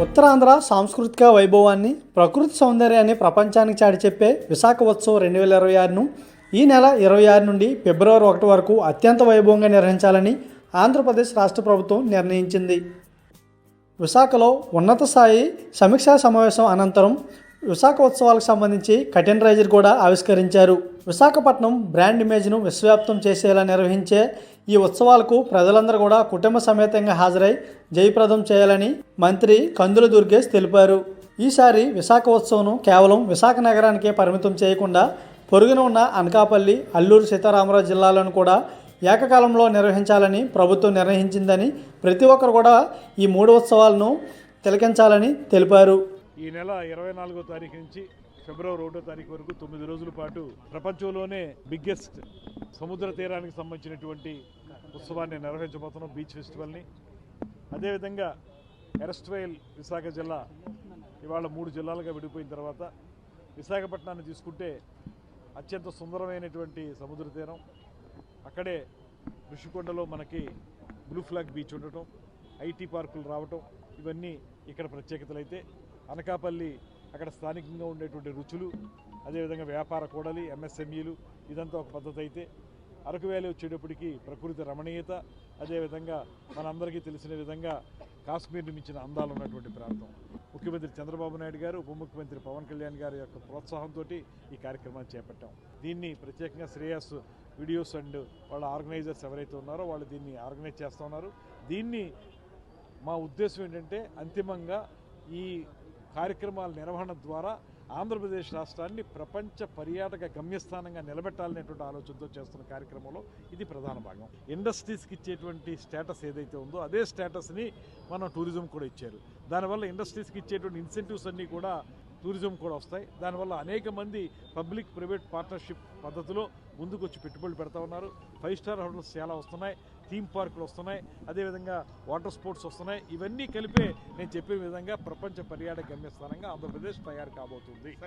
ఉత్తరాంధ్ర సాంస్కృతిక వైభవాన్ని ప్రకృతి సౌందర్యాన్ని ప్రపంచానికి చాటి చెప్పే విశాఖ ఉత్సవం రెండు వేల ఇరవై ఆరును ఈ నెల ఇరవై ఆరు నుండి ఫిబ్రవరి ఒకటి వరకు అత్యంత వైభవంగా నిర్వహించాలని ఆంధ్రప్రదేశ్ రాష్ట్ర ప్రభుత్వం నిర్ణయించింది. విశాఖలో ఉన్నత స్థాయి సమీక్షా సమావేశం అనంతరం విశాఖ ఉత్సవాలకు సంబంధించి కటెన్ రైజర్ కూడా ఆవిష్కరించారు. విశాఖపట్నం బ్రాండ్ ఇమేజ్ను విశ్వవ్యాప్తం చేసేలా నిర్వహించే ఈ ఉత్సవాలకు ప్రజలందరూ కూడా కుటుంబ సమేతంగా హాజరై జయప్రదం చేయాలని మంత్రి కందుల దుర్గేష్ తెలిపారు. ఈసారి విశాఖ ఉత్సవంను కేవలం విశాఖ నగరానికే పరిమితం చేయకుండా పొరుగున ఉన్న అనకాపల్లి అల్లూరు సీతారామరాజు జిల్లాలను కూడా ఏకకాలంలో నిర్వహించాలని ప్రభుత్వం నిర్ణయించిందని ప్రతి ఒక్కరు కూడా ఈ మూడు ఉత్సవాలను తిలకించాలని తెలిపారు. ఈ నెల ఇరవై నాలుగో తారీఖు నుంచి ఫిబ్రవరి ఒకటో తారీఖు వరకు తొమ్మిది రోజుల పాటు ప్రపంచంలోనే బిగ్గెస్ట్ సముద్ర తీరానికి సంబంధించినటువంటి ఉత్సవాన్ని నిర్వహించబోతున్నాం బీచ్ ఫెస్టివల్ని. అదేవిధంగా ఎరస్ట్వైల్ విశాఖ జిల్లా ఇవాళ మూడు జిల్లాలుగా విడిపోయిన తర్వాత విశాఖపట్నాన్ని తీసుకుంటే అత్యంత సుందరమైనటువంటి సముద్ర తీరం. అక్కడే ఋషికొండలో మనకి బ్లూ ఫ్లాగ్ బీచ్ ఉండటం. ఐటీ పార్కులు రావటం ఇవన్నీ ఇక్కడ ప్రత్యేకతలు అయితే అనకాపల్లి అక్కడ స్థానికంగా ఉండేటువంటి రుచులు అదేవిధంగా వ్యాపార కూడలి ఎంఎస్ఎంఈలు ఇదంతా ఒక పద్ధతి అయితే అరకు వ్యాలీ వచ్చేటప్పటికి ప్రకృతి రమణీయత అదేవిధంగా మనందరికీ తెలిసిన విధంగా కాశ్మీర్ని మించిన అందాలు ఉన్నటువంటి ప్రాంతం. ముఖ్యమంత్రి చంద్రబాబు నాయుడు గారు ఉప ముఖ్యమంత్రి పవన్ కళ్యాణ్ గారి యొక్క ప్రోత్సాహంతో ఈ కార్యక్రమాన్ని చేపట్టాం. దీన్ని ప్రత్యేకంగా శ్రేయస్ వీడియోస్ అండ్ వాళ్ళ ఆర్గనైజర్స్ ఎవరైతే ఉన్నారో వాళ్ళు దీన్ని ఆర్గనైజ్ చేస్తూ ఉన్నారు. దీన్ని మా ఉద్దేశం ఏంటంటే అంతిమంగా ఈ కార్యక్రమాల నిర్వహణ ద్వారా ఆంధ్రప్రదేశ్ రాష్ట్రాన్ని ప్రపంచ పర్యాటక గమ్యస్థానంగా నిలబెట్టాలనేటువంటి ఆలోచనతో చేస్తున్న కార్యక్రమంలో ఇది ప్రధాన భాగం. ఇండస్ట్రీస్కి ఇచ్చేటువంటి స్టేటస్ ఏదైతే ఉందో అదే స్టేటస్ని మనం టూరిజం కూడా ఇచ్చారు. దానివల్ల ఇండస్ట్రీస్కి ఇచ్చేటువంటి ఇన్సెంటివ్స్ అన్నీ కూడా టూరిజం కూడా వస్తాయి. దానివల్ల అనేక మంది పబ్లిక్ ప్రైవేట్ పార్ట్నర్షిప్ పద్ధతిలో ముందుకు వచ్చి పెట్టుబడులు పెడతా ఉన్నారు. ఫైవ్ స్టార్ హోటల్స్ చాలా వస్తున్నాయి. థీమ్ పార్కులు వస్తున్నాయి. అదేవిధంగా వాటర్ స్పోర్ట్స్ వస్తున్నాయి. ఇవన్నీ కలిపే నేను చెప్పే విధంగా ప్రపంచ పర్యాటక గమ్యస్థానంగా ఆంధ్రప్రదేశ్ తయారు కాబోతుంది.